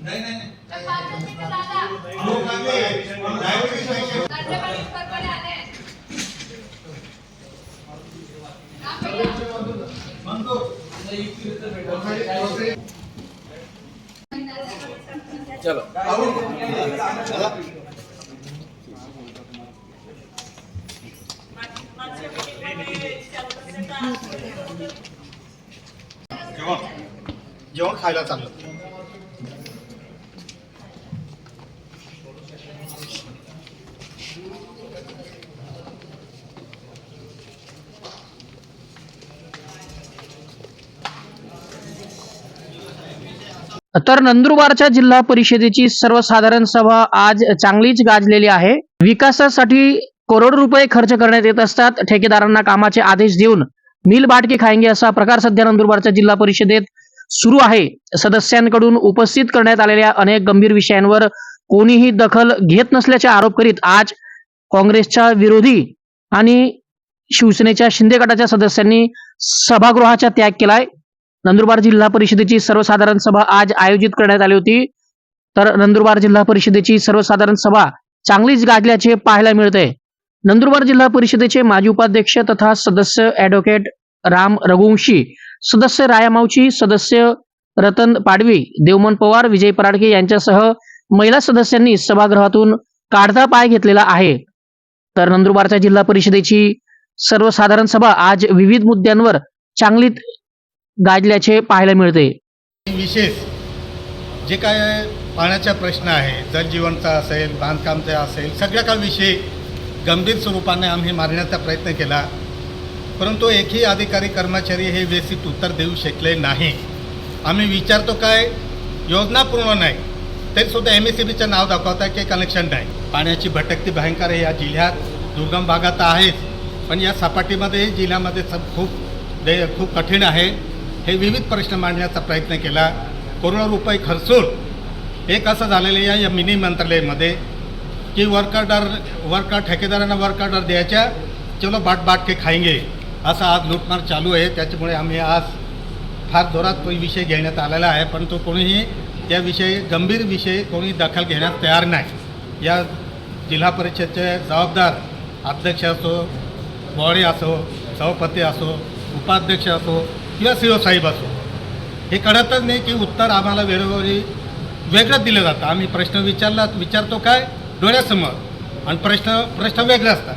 नाही नाही नाही. तर पाचच जेवण खायला चाललं तर नंदुरबारच्या जिल्हा परिषदेची सर्वसाधारण सभा आज चांगलीच गाजलेली आहे. विकासासाठी करोड रुपये खर्च करण्यात येत असतात. ठेकेदारांना कामाचे आदेश देऊन मिल बाटके खायंगे असा प्रकार सध्या नंदुरबारच्या जिल्हा परिषदेत सुरू आहे. सदस्यांकडून उपस्थित करण्यात आलेल्या अनेक गंभीर विषयांवर कोणीही दखल घेत नसल्याचे आरोप करीत आज काँग्रेसच्या विरोधी आणि शिवसेनेच्या शिंदे गटाच्या सदस्यांनी सभागृहाचा त्याग केलाय. नंदुरबार जिल्हा परिषदेची सर्वसाधारण सभा आज आयोजित करण्यात आली होती. तर नंदुरबार जिल्हा परिषदेची सर्वसाधारण सभा चांगलीच गाजल्याचे पाहायला मिळते नंदुरबार जिल्हा परिषदेचे माजी उपाध्यक्ष तथा सदस्य ऍडव्होकेट राम रघुवंशी सदस्य रायामावची सदस्य रतन पाडवी देवमन पवार विजय पराडके यांच्यासह महिला सदस्यांनी सभागृहातून काढता पाय घेतलेला आहे. तर नंदुरबारच्या जिल्हा परिषदेची सर्वसाधारण सभा आज विविध मुद्द्यांवर चांगलीत गाजल्याचे पाहायला मिळते. विशेष जे काय पाण्याचा प्रश्न आहे जलजीवनचा असेल बांधकामचा असेल सगळ्या काही विषय गंभीर स्वरूपाने आम्ही मारण्याचा प्रयत्न केला. परंतु एकही अधिकारी कर्मचारी हे व्यवस्थित उत्तर देऊ शकले नाही. आम्ही विचारतो काय? योजना पूर्ण नाही. तरीसुद्धा एम एस सी बीचं नाव दाखवत आहे की कनेक्शन नाही. पाण्याची भटकती भयंकर आहे या जिल्ह्यात दुर्गम भागात आहेच पण या सपाटीमध्ये जिल्ह्यामध्ये सब खूप दे खूप कठीण आहे. हे विविध प्रश्न मांडण्याचा प्रयत्न केला. करोडो रुपये खर्चून एक असं झालेलं आहे या या मिनी मंत्रालयामध्ये की वर्कर डर वर्कर ठेकेदारांना वर्कर डर द्यायच्या चलो बाट बाट के खाएंगे असा आज लूटमार चालू आहे. त्याच्यामुळे आम्ही आज फार जोरात तो विषय घेण्यात आलेला आहे परंतु कोणीही त्याविषयी गंभीर विषय कोणी दखल घेण्यास तयार नाही. या जिल्हा परिषदचे जबाबदार अध्यक्ष असो बॉडी असो सभापती असो उपाध्यक्ष असो किंवा सी साहेब असो हे कळतच नाही की उत्तर आम्हाला वेळोवेळी वेगळंच दिलं जातं. आम्ही प्रश्न विचारला विचारतो काय? डोळ्यासमोर. आणि प्रश्न प्रश्न वेगळे असतात.